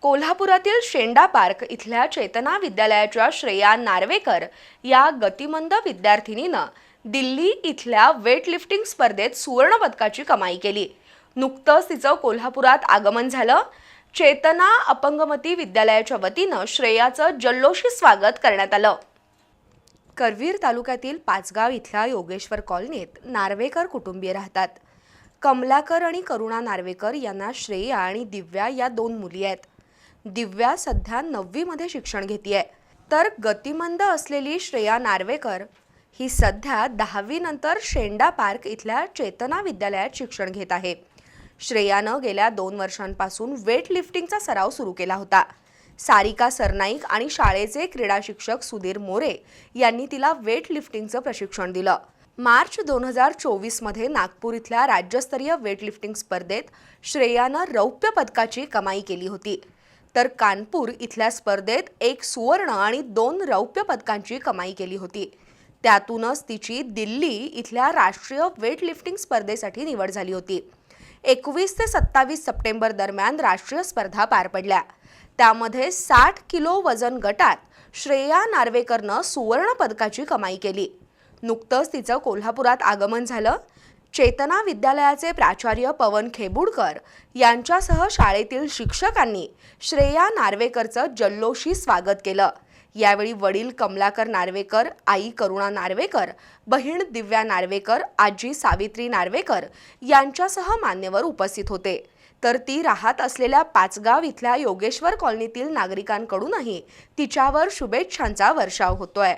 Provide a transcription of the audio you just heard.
कोल्हापुरातील शेंडा पार्क इथल्या चेतना विद्यालयाच्या श्रेया नार्वेकर या गतिमंद विद्यार्थिनीनं दिल्ली इथल्या वेटलिफ्टिंग स्पर्धेत सुवर्णपदकाची कमाई केली. नुकतंच तिचं कोल्हापुरात आगमन झालं. चेतना अपंगमती विद्यालयाच्या वतीनं श्रेयाचं जल्लोषी स्वागत करण्यात आलं. करवीर तालुक्यातील पाचगाव इथल्या योगेश्वर कॉलनीत नार्वेकर कुटुंबीय राहतात. कमलाकर आणि करुणा नार्वेकर यांना श्रेया आणि दिव्या या दोन मुली आहेत. दिव्या सध्या नववीमध्ये शिक्षण घेतीये. तर गतिमंद असलेली श्रेया नार्वेकर ही सध्या दहावीनंतर शेंडा पार्क इथल्या चेतना विद्यालयात शिक्षण घेत आहे. श्रेयानं गेल्या दोन वर्षांपासून वेट लिफ्टिंगचा सराव सुरू केला होता. सारिका सरनाईक आणि शाळेचे क्रीडा शिक्षक सुधीर मोरे यांनी तिला वेट लिफ्टिंगचं प्रशिक्षण दिलं. मार्च दोन हजार चोवीसमध्ये नागपूर इथल्या राज्यस्तरीय वेटलिफ्टिंग स्पर्धेत श्रेयानं रौप्य पदकाची कमाई केली होती. तर कानपूर इथल्या स्पर्धेत एक सुवर्ण आणि दोन रौप्य पदकांची कमाई केली होती. त्यातूनच तिची दिल्ली इथल्या राष्ट्रीय वेटलिफ्टिंग स्पर्धेसाठी निवड झाली होती. एकवीस ते सत्तावीस सप्टेंबर दरम्यान राष्ट्रीय स्पर्धा पार पडल्या. त्यामध्ये साठ किलो वजन गटात श्रेया नार्वेकरनं सुवर्ण पदकाची कमाई केली. नुकतंच तिचं कोल्हापुरात आगमन झालं. चेतना विद्यालयाचे प्राचार्य पवन खेबुडकर यांच्यासह शाळेतील शिक्षकांनी श्रेया नार्वेकरचं जल्लोषी स्वागत केलं. यावेळी वडील कमलाकर नार्वेकर आई करुणा नार्वेकर बहीण दिव्या नार्वेकर आजी सावित्री नार्वेकर यांच्यासह मान्यवर उपस्थित होते. तर ती राहत असलेल्या पाचगाव इथल्या योगेश्वर कॉलनीतील नागरिकांकडूनही तिच्यावर शुभेच्छांचा वर्षाव होतोय.